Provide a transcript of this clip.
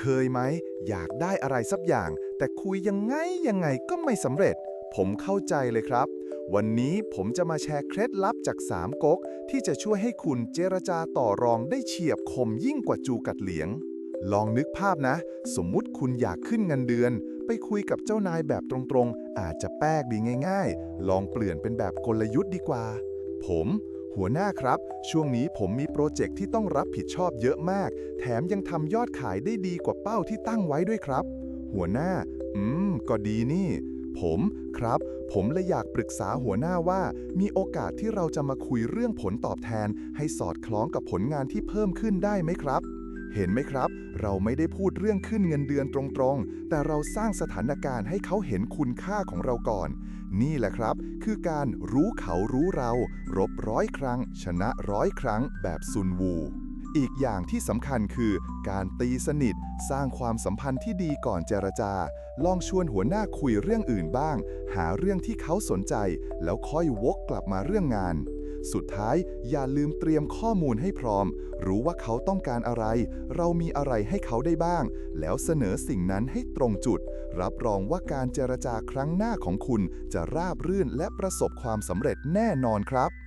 เคยไหม อยากได้อะไรสักอย่าง แต่คุยยังไงยังไงก็ไม่สำเร็จ ผมเข้าใจเลยครับ วันนี้ผมจะมาแชร์เคล็ดลับจาก3ก๊กที่จะช่วยให้คุณเจรจาต่อรองได้เฉียบคมยิ่งกว่าจูกัดเหลียง ลองนึกภาพนะ สมมุติคุณอยากขึ้นเงินเดือน ไปคุยกับเจ้านายแบบตรงๆ อาจจะแป๊กดีง่าย ๆ ลองเปลี่ยนเป็นแบบกลยุทธ์ดีกว่า ผม หัวหน้าครับ ช่วงนี้ผมมีโปรเจกต์ที่ต้องรับผิดชอบเยอะมาก แถมยังทำยอดขายได้ดีกว่าเป้าที่ตั้งไว้ด้วยครับ หัวหน้า อืม ก็ดีนี่ ผมครับ ผมเลยอยากปรึกษาหัวหน้าว่า มีโอกาสที่เราจะมาคุยเรื่องผลตอบแทน ให้สอดคล้องกับผลงานที่เพิ่มขึ้นได้ไหมครับ เห็นไหมครับ เราไม่ได้พูดเรื่องขึ้นเงินเดือนตรงๆ แต่เราสร้างสถานการณ์ให้เขาเห็นคุณค่าของเราก่อน นี่แหละครับ คือการรู้เขารู้เรา รบร้อยครั้ง ชนะร้อยครั้งแบบซุนวู อีกอย่างที่สำคัญคือ การตีสนิท สร้างความสัมพันธ์ที่ดีก่อนเจรจา ลองชวนหัวหน้าคุยเรื่องอื่นบ้าง หาเรื่องที่เขาสนใจ แล้วค่อยวกกลับมาเรื่องงาน สุดท้ายอย่าลืมเตรียมข้อมูลให้พร้อม รู้ว่าเขาต้องการอะไร เรามีอะไรให้เขาได้บ้าง แล้วเสนอสิ่งนั้นให้ตรงจุด รับรองว่าการเจรจาครั้งหน้าของคุณจะราบรื่นและประสบความสำเร็จแน่นอนครับ